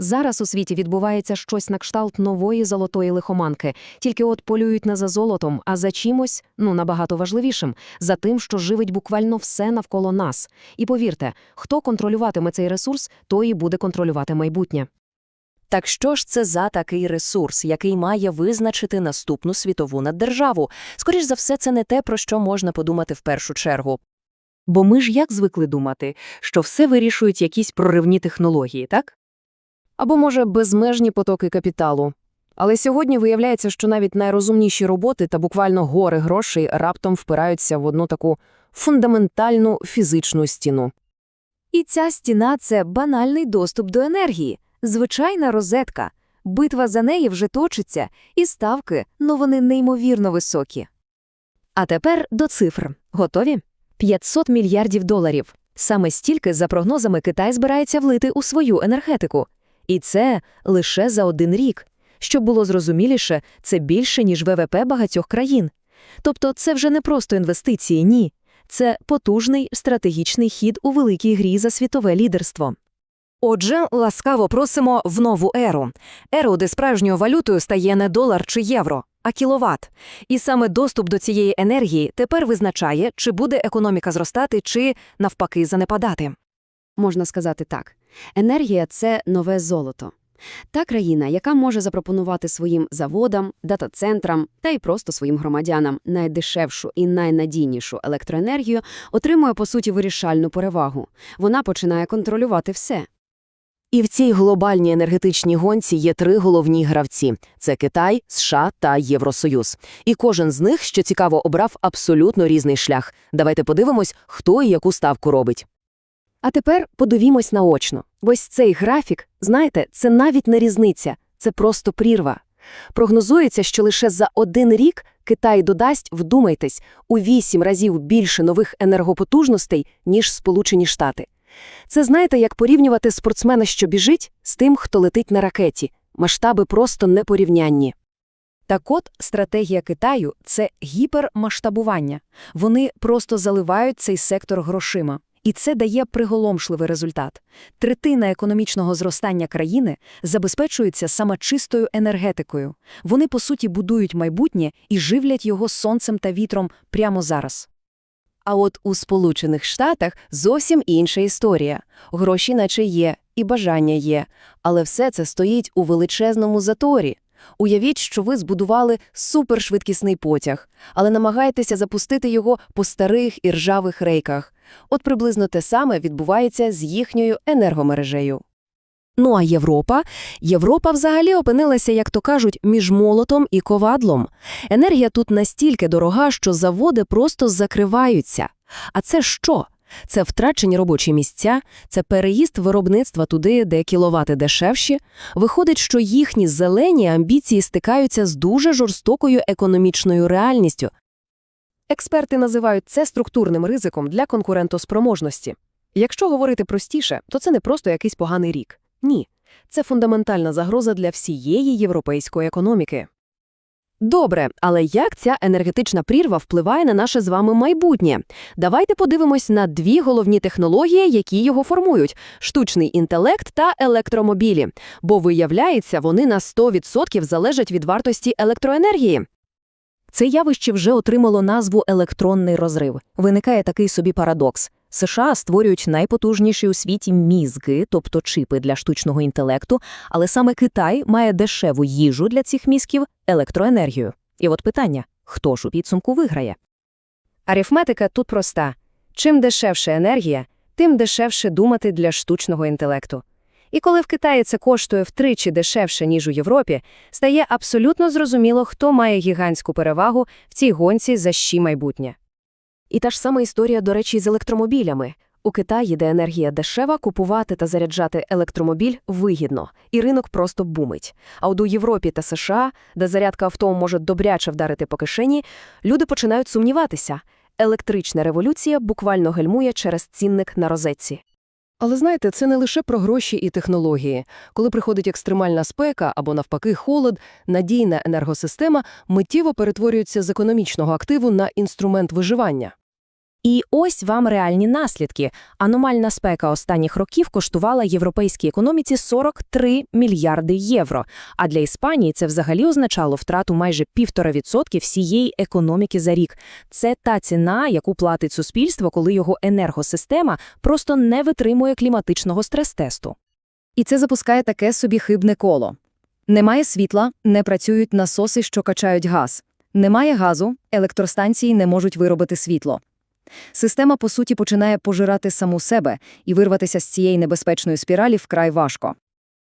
Зараз у світі відбувається щось на кшталт нової золотої лихоманки, тільки от полюють не за золотом, а за чимось, ну набагато важливішим, за тим, що живить буквально все навколо нас. І повірте, хто контролюватиме цей ресурс, той і буде контролювати майбутнє. Так що ж це за такий ресурс, який має визначити наступну світову наддержаву? Скоріш за все, це не те, про що можна подумати в першу чергу. Бо ми ж як звикли думати, що все вирішують якісь проривні технології, так? Або, може, безмежні потоки капіталу. Але сьогодні виявляється, що навіть найрозумніші роботи та буквально гори грошей раптом впираються в одну таку фундаментальну фізичну стіну. І ця стіна це банальний доступ до енергії, звичайна розетка. Битва за неї вже точиться, і ставки, ну вони неймовірно високі. А тепер до цифр. Готові? 500 мільярдів доларів. Саме стільки, за прогнозами, Китай збирається влити у свою енергетику. І це лише за один рік. Щоб було зрозуміліше, це більше, ніж ВВП багатьох країн. Тобто це вже не просто інвестиції, ні. Це потужний стратегічний хід у великій грі за світове лідерство. Отже, ласкаво просимо в нову еру. Еру, де справжньою валютою стає не долар чи євро, а кіловат. І саме доступ до цієї енергії тепер визначає, чи буде економіка зростати, чи, навпаки, занепадати. Можна сказати так. Енергія – це нове золото. Та країна, яка може запропонувати своїм заводам, дата-центрам та й просто своїм громадянам найдешевшу і найнадійнішу електроенергію, отримує, по суті, вирішальну перевагу. Вона починає контролювати все. І в цій глобальній енергетичній гонці є три головні гравці: це Китай, США та Євросоюз. І кожен з них, що цікаво, обрав абсолютно різний шлях. Давайте подивимось, хто і яку ставку робить. А тепер подивімось наочно. Ось цей графік, знаєте, це навіть не різниця, це просто прірва. Прогнозується, що лише за один рік Китай додасть, вдумайтесь, у вісім разів більше нових енергопотужностей, ніж Сполучені Штати. Це знаєте, як порівнювати спортсмена, що біжить, з тим, хто летить на ракеті. Масштаби просто непорівнянні. Так от, стратегія Китаю – це гіпермасштабування. Вони просто заливають цей сектор грошима. І це дає приголомшливий результат. Третина економічного зростання країни забезпечується саме чистою енергетикою. Вони, по суті, будують майбутнє і живлять його сонцем та вітром прямо зараз. А от у Сполучених Штатах зовсім інша історія. Гроші наче є, і бажання є, але все це стоїть у величезному заторі. Уявіть, що ви збудували супершвидкісний потяг, але намагаєтеся запустити його по старих і ржавих рейках. От приблизно те саме відбувається з їхньою енергомережею. Ну а Європа? Європа взагалі опинилася, як то кажуть, між молотом і ковадлом. Енергія тут настільки дорога, що заводи просто закриваються. А це що? Це втрачені робочі місця, це переїзд виробництва туди, де кіловати дешевші. Виходить, що їхні зелені амбіції стикаються з дуже жорстокою економічною реальністю. Експерти називають це структурним ризиком для конкурентоспроможності. Якщо говорити простіше, то це не просто якийсь поганий рік. Ні, це фундаментальна загроза для всієї європейської економіки. Добре, але як ця енергетична прірва впливає на наше з вами майбутнє? Давайте подивимось на дві головні технології, які його формують – штучний інтелект та електромобілі. Бо, виявляється, вони на 100% залежать від вартості електроенергії. Це явище вже отримало назву електронний розрив. Виникає такий собі парадокс. США створюють найпотужніші у світі мізки, тобто чипи для штучного інтелекту, але саме Китай має дешеву їжу для цих мізків – електроенергію. І от питання – хто ж у підсумку виграє? Арифметика тут проста. Чим дешевше енергія, тим дешевше думати для штучного інтелекту. І коли в Китаї це коштує втричі дешевше, ніж у Європі, стає абсолютно зрозуміло, хто має гігантську перевагу в цій гонці за щі майбутнє. І та ж сама історія, до речі, з електромобілями. У Китаї, де енергія дешева, купувати та заряджати електромобіль вигідно, і ринок просто бумить. А от у Європі та США, де зарядка авто може добряче вдарити по кишені, люди починають сумніватися. Електрична революція буквально гальмує через цінник на розетці. Але знаєте, це не лише про гроші і технології. Коли приходить екстремальна спека або навпаки холод, надійна енергосистема миттєво перетворюється з економічного активу на інструмент виживання. І ось вам реальні наслідки. Аномальна спека останніх років коштувала європейській економіці 43 мільярди євро. А для Іспанії це взагалі означало втрату майже 1,5% всієї економіки за рік. Це та ціна, яку платить суспільство, коли його енергосистема просто не витримує кліматичного стрес-тесту. І це запускає таке собі хибне коло. Немає світла, не працюють насоси, що качають газ. Немає газу, електростанції не можуть виробити світло. Система, по суті, починає пожирати саму себе, і вирватися з цієї небезпечної спіралі вкрай важко.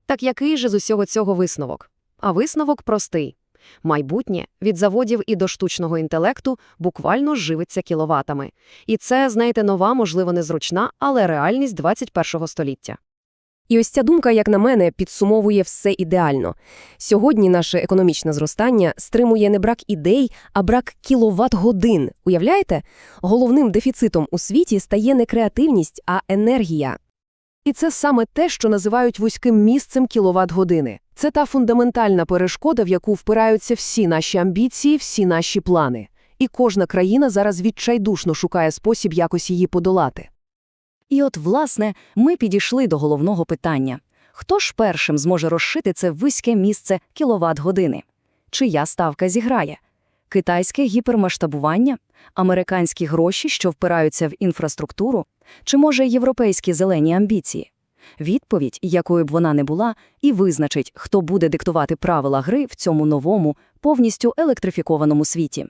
Так який же з усього цього висновок? А висновок простий. Майбутнє від заводів і до штучного інтелекту буквально живиться кіловатами. І це, знаєте, нова, можливо, незручна, але реальність 21-го століття. І ось ця думка, як на мене, підсумовує все ідеально. Сьогодні наше економічне зростання стримує не брак ідей, а брак кіловат-годин. Уявляєте? Головним дефіцитом у світі стає не креативність, а енергія. І це саме те, що називають вузьким місцем кіловат-години. Це та фундаментальна перешкода, в яку впираються всі наші амбіції, всі наші плани. І кожна країна зараз відчайдушно шукає спосіб якось її подолати. І от, власне, ми підійшли до головного питання. Хто ж першим зможе розшити це вузьке місце кіловат-години? Чия ставка зіграє? Китайське гіпермасштабування? Американські гроші, що впираються в інфраструктуру? Чи, може, європейські зелені амбіції? Відповідь, якою б вона не була, і визначить, хто буде диктувати правила гри в цьому новому, повністю електрифікованому світі.